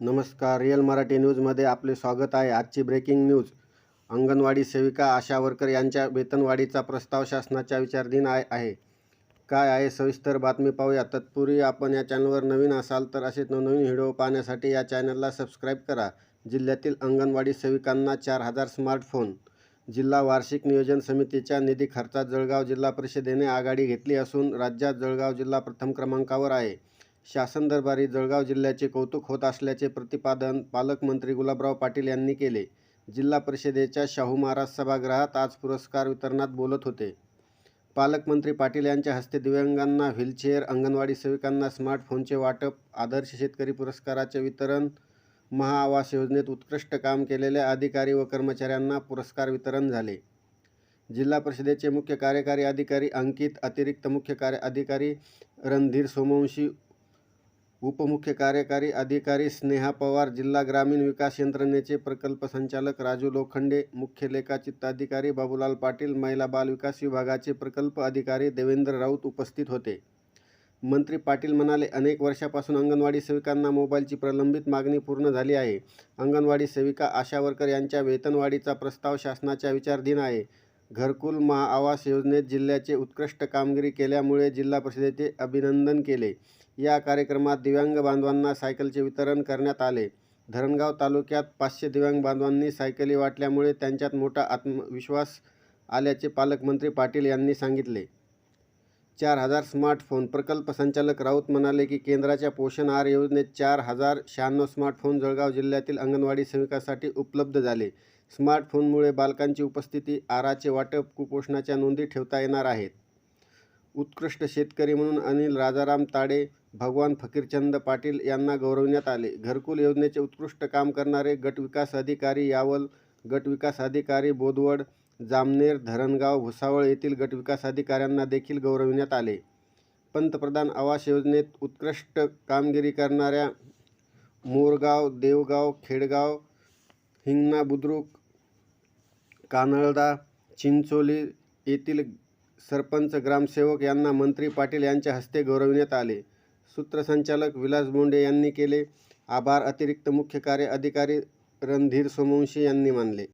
नमस्कार रिअल मराठी न्यूजमध्ये आपले स्वागत आहे आजची ब्रेकिंग न्यूज. अंगणवाडी सेविका आशा वर्कर यांच्या वेतनवाढीचा प्रस्ताव शासनाच्या विचारधीन आहे आहे. काय आहे? सविस्तर बातमी पाहूया. तत्पूर्वी आपण या चॅनलवर नवीन असाल तर असे नवनवीन व्हिडिओ पाहण्यासाठी या चॅनलला सबस्क्राईब करा. जिल्ह्यातील अंगणवाडी सेविकांना चार हजार स्मार्टफोन. जिल्हा वार्षिक नियोजन समितीच्या निधी खर्चात जळगाव जिल्हा परिषदेने आघाडी घेतली असून राज्यात जळगाव जिल्हा प्रथम क्रमांकावर आहे. शासन दरबारी जळगाव जिल्ह्याचे कौतुक होत असल्याचे प्रतिपादन पालकमंत्री गुलाबराव पाटील यांनी केले. जिल्हा परिषदेच्या शाहू महाराज सभागृहात आज पुरस्कार वितरणात बोलत होते. पालकमंत्री पाटील यांच्या हस्ते दिव्यांगांना व्हीलचेअर अंगणवाडी सेविकांना स्मार्टफोनचे वाटप आदर्श शेतकरी पुरस्काराचे वितरण महाआवास योजनेत उत्कृष्ट काम केलेल्या अधिकारी व कर्मचाऱ्यांना पुरस्कार वितरण झाले. जिल्हा परिषदेचे मुख्य कार्यकारी अधिकारी अंकित अतिरिक्त मुख्य कार्य अधिकारी रणधीर सोमवंशी उपमुख्य कार्यकारी अधिकारी स्नेहा पवार जिल्हा ग्रामीण विकास यंत्रणेचे प्रकल्प संचालक राजू लोखंडे मुख्य लेखाचित्ताधिकारी बाबूलाल पाटील महिला बाल विकास विभागाचे प्रकल्प अधिकारी देवेंद्र राऊत उपस्थित होते. मंत्री पाटील म्हणाले अनेक वर्षापासून अंगणवाडी सेविकांना मोबाईलची प्रलंबित मागणी पूर्ण झाली आहे. अंगणवाडी सेविका आशा वर्कर यांच्या वेतनवाढीचा प्रस्ताव शासनाच्या विचाराधीन आहे. घरकुल महाआवास योजनेत जिल्ह्याचे उत्कृष्ट कामगिरी केल्यामुळे जिल्हा परिषदेचे अभिनंदन केले. या कार्यक्रमात दिव्यांग बांधवांना सायकलचे वितरण करण्यात आले. धरणगाव तालुक्यात पाचशे दिव्यांग बांधवांनी सायकली वाटल्यामुळे त्यांच्यात मोठा आत्मविश्वास आल्याचे पालकमंत्री पाटील यांनी सांगितले. चार हजार स्मार्टफोन प्रकल्प संचालक राऊत म्हणाले की केंद्राच्या पोषण आहार योजनेत चार हजार शहाण्णव स्मार्टफोन जळगाव जिल्ह्यातील अंगणवाडी सेविकासाठी उपलब्ध झाले. स्मार्टफोनमुळे बालकांची उपस्थिती आराचे वाटप कुपोषणाच्या नोंदी ठेवता येणार आहेत. उत्कृष्ट शेतकरी म्हणून अनिल राजाराम ताडे भगवान फकीरचंद पाटील यांना गौरवण्यात आले. घरकुल योजनेचे उत्कृष्ट काम करणारे गटविकास अधिकारी यावल गटविकास अधिकारी बोदवड जामनेर धरणगाव भुसावळ येथील गटविकास अधिकाऱ्यांना देखील गौरविण्यात आले. पंतप्रधान आवास योजनेत उत्कृष्ट कामगिरी करणाऱ्या मोरगाव देवगाव खेडगाव हिंगणा बुद्रुक कानळदा चिंचोली येथील सरपंच ग्रामसेवक यांना मंत्री पाटील यांच्या हस्ते गौरविण्यात आले. सूत्रसंचालक विलास बोंडे यांनी केले. आभार. अतिरिक्त मुख्य कार्य अधिकारी रणधीर सोमवंशी यांनी मानले.